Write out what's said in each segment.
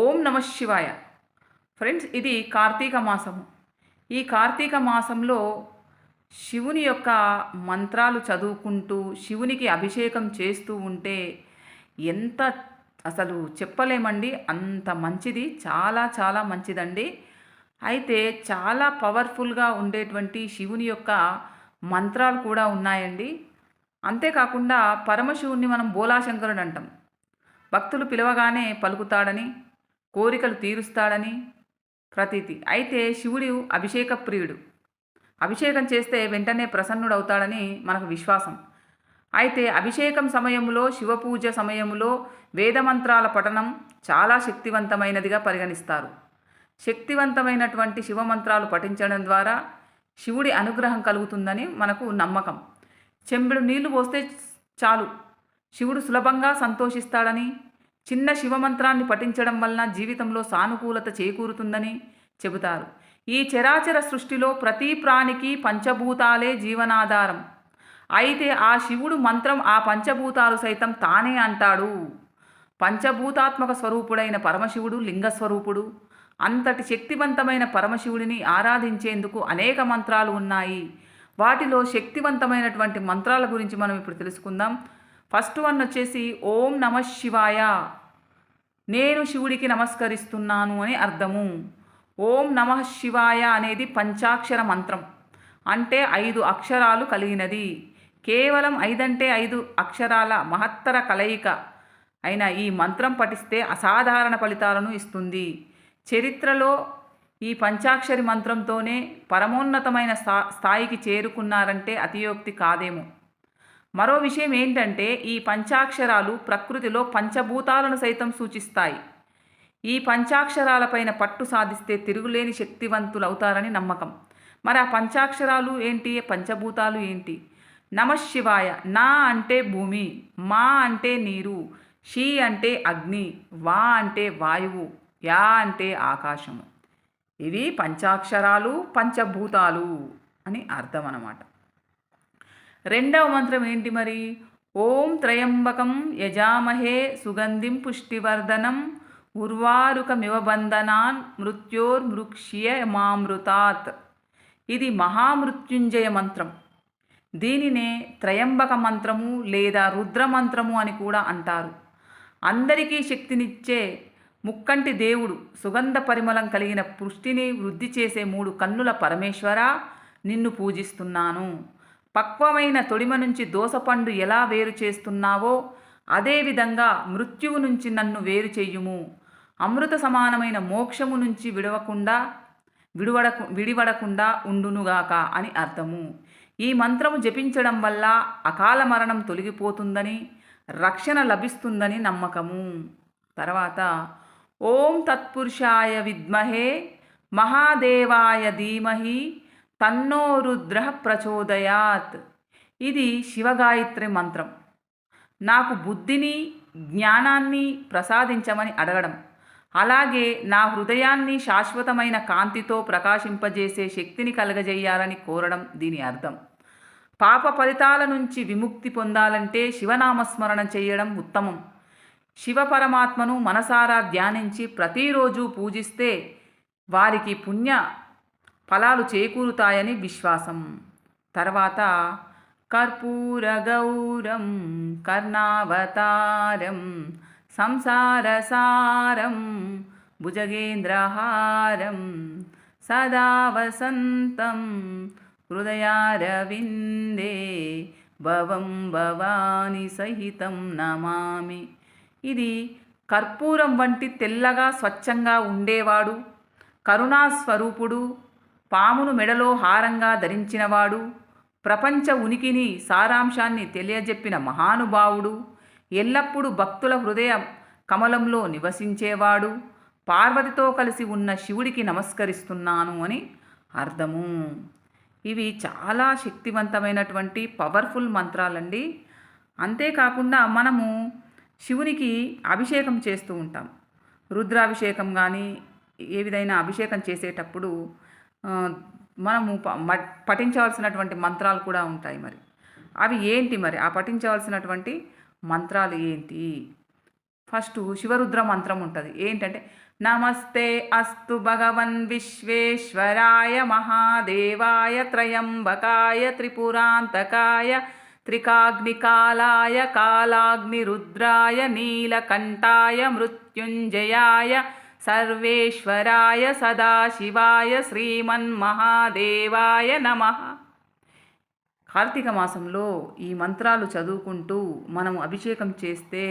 ఓం నమ శివాయ. ఫ్రెండ్స్ ఇది కార్తీక మాసము. ఈ కార్తీక మాసంలో శివుని యొక్క మంత్రాలు చదువుకుంటూ శివునికి అభిషేకం చేస్తూ ఉంటే ఎంత అసలు చెప్పలేమండి. అంత మంచిది చాలా చాలా మంచిదండి. అయితే చాలా పవర్ఫుల్గా ఉండేటువంటి శివుని యొక్క మంత్రాలు కూడా ఉన్నాయండి. అంతేకాకుండా పరమశివుణ్ణి మనం బోలాశంకరుడు అంటాం. భక్తులు పిలవగానే పలుకుతాడని కోరికలు తీరుస్తాడని ప్రతీతి. అయితే శివుడు అభిషేక ప్రియుడు. అభిషేకం చేస్తే వెంటనే ప్రసన్నుడవుతాడని మనకు విశ్వాసం. అయితే అభిషేకం సమయంలో శివపూజ సమయంలో వేదమంత్రాల పఠనం చాలా శక్తివంతమైనదిగా పరిగణిస్తారు. శక్తివంతమైనటువంటి శివమంత్రాలు పఠించడం ద్వారా శివుడి అనుగ్రహం కలుగుతుందని మనకు నమ్మకం. చెంబుడు నీళ్ళు పోస్తే చాలు. శివుడు సులభంగా సంతోషిస్తాడని చిన్న శివమంత్రాన్ని పఠించడం వలన జీవితంలో సానుకూలత చేకూరుతుందని చెబుతారు. ఈ చరాచర సృష్టిలో ప్రతి ప్రాణికి పంచభూతాలే జీవనాధారం. అయితే ఆ శివుడు మంత్రం ఆ పంచభూతాలు సైతం తానే అంటాడు. పంచభూతాత్మక స్వరూపుడైన పరమశివుడు లింగస్వరూపుడు. అంతటి శక్తివంతమైన పరమశివుడిని ఆరాధించేందుకు అనేక మంత్రాలు ఉన్నాయి. వాటిలో శక్తివంతమైనటువంటి మంత్రాల గురించి మనం ఇప్పుడు తెలుసుకుందాం. ఫస్ట్ వన్ వచ్చేసి ఓం నమ శివాయ. నేను శివుడికి నమస్కరిస్తున్నాను అని అర్థము. ఓం నమ శివాయ అనేది పంచాక్షర మంత్రం. అంటే ఐదు అక్షరాలు కలిగినది. కేవలం ఐదంటే ఐదు అక్షరాల మహత్తర కలయిక అయిన ఈ మంత్రం పఠిస్తే అసాధారణ ఫలితాలను ఇస్తుంది. చరిత్రలో ఈ పంచాక్షరి మంత్రంతోనే పరమోన్నతమైన స్థా స్థాయికి చేరుకున్నారంటే అతియోక్తి కాదేమో. మరో విషయం ఏంటంటే ఈ పంచాక్షరాలు ప్రకృతిలో పంచభూతాలను సైతం సూచిస్తాయి. ఈ పంచాక్షరాలపైన పట్టు సాధిస్తే తిరుగులేని శక్తివంతులు అవుతారని నమ్మకం. మరి ఆ పంచాక్షరాలు ఏంటి? పంచభూతాలు ఏంటి? నమశివాయ నా అంటే భూమి మా అంటే నీరు షీ అంటే అగ్ని వా అంటే వాయువు యా అంటే ఆకాశము. ఇవి పంచాక్షరాలు పంచభూతాలు అని అర్థం అన్నమాట రెండవ మంత్రం ఏంటి మరి? ఓం త్రయంబకం యజామహే సుగంధిం పుష్టివర్ధనం ఉర్వారుకమివ బంధనాన్ మృత్యోర్మృక్ష్య మామృతాత్ ఇది మహామృత్యుంజయ మంత్రం. దీనినే త్రయంబక మంత్రము లేదా రుద్రమంత్రము అని కూడా అంటారు. అందరికీ శక్తినిచ్చే ముక్కంటి దేవుడు సుగంధ పరిమళం కలిగిన పుష్టిని వృద్ధి చేసే మూడు కన్నుల పరమేశ్వర నిన్ను పూజిస్తున్నాను. పక్వమైన తొడిమ నుంచి దోసపండు ఎలా వేరు చేస్తున్నావో అదేవిధంగా మృత్యువు నుంచి నన్ను వేరు చెయ్యుము అమృత సమానమైన మోక్షము నుంచి విడవకుండా విడువడకు విడివడకుండా ఉండునుగాక అని అర్థము. ఈ మంత్రము జపించడం వల్ల అకాల మరణం తొలగిపోతుందని రక్షణ లభిస్తుందని నమ్మకము. తర్వాత ఓం తత్పురుషాయ విద్మహే మహాదేవాయ ధీమహి తన్నో రుద్ర ప్రచోదయాత్ ఇది శివగాయత్రి మంత్రం. నాకు బుద్ధిని జ్ఞానాన్ని ప్రసాదించమని అడగడం. అలాగే నా హృదయాన్ని శాశ్వతమైన కాంతితో ప్రకాశింపజేసే శక్తిని కలగజేయాలని కోరడం దీని అర్థం. పాప ఫలితాల నుంచి విముక్తి పొందాలంటే శివనామస్మరణ చేయడం ఉత్తమం. శివ పరమాత్మను మనసారా ధ్యానించి ప్రతిరోజు పూజిస్తే వారికి పుణ్య ఫలాలు చేకూరుతాయని విశ్వాసం. తర్వాత కర్పూర గౌరం కర్ణావతారం సంసారసారం భుజగేంద్రహారం సదా వసంతం హృదయారవిందే భవం భవాని సహితం నమామి. ఇది కర్పూరం వంటి తెల్లగా స్వచ్ఛంగా ఉండేవాడు కరుణాస్వరూపుడు పామును మెడలో హారంగా ధరించినవాడు ప్రపంచ ఉనికిని సారాంశాన్ని తెలియజెప్పిన మహానుభావుడు ఎల్లప్పుడూ భక్తుల హృదయ కమలంలో నివసించేవాడు పార్వతితో కలిసి ఉన్న శివుడికి నమస్కరిస్తున్నాను అని అర్థము. ఇవి చాలా శక్తివంతమైనటువంటి పవర్ఫుల్ మంత్రాలండి. అంతేకాకుండా మనము శివునికి అభిషేకం చేస్తూ ఉంటాం. రుద్రాభిషేకం కానీ ఏ విధైనా అభిషేకం చేసేటప్పుడు మనము ప- మ- పఠించవలసినటువంటి మంత్రాలు కూడా ఉంటాయి మరి. అవి ఏంటి మరి? ఆ పఠించవలసినటువంటి మంత్రాలు ఏంటి? ఫస్ట్ శివరుద్ర మంత్రం ఉంటుంది. ఏంటంటే నమస్తే అస్తు భగవన్ విశ్వేశ్వరాయ మహాదేవాయ త్రయంబకాయ త్రిపురాంతకాయ త్రికాగ్నికాలాయ కాలాగ్నిరుద్రాయ నీలకంఠాయ మృత్యుంజయాయ సర్వేశ్వరాయ సదాశివాయ శ్రీమన్మహాదేవాయ నమః. కార్తీక మాసంలో ఈ మంత్రాలు చదువుకుంటూ మనం అభిషేకం చేస్తే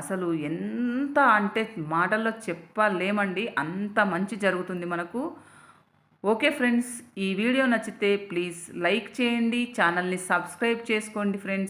అసలు ఎంత అంటే మాటల్లో చెప్పలేమండి. అంత మంచి జరుగుతుంది మనకు. ఓకే ఫ్రెండ్స్ ఈ వీడియో నచ్చితే ప్లీజ్ లైక్ చేయండి ఛానల్ని సబ్స్క్రైబ్ చేసుకోండి ఫ్రెండ్స్.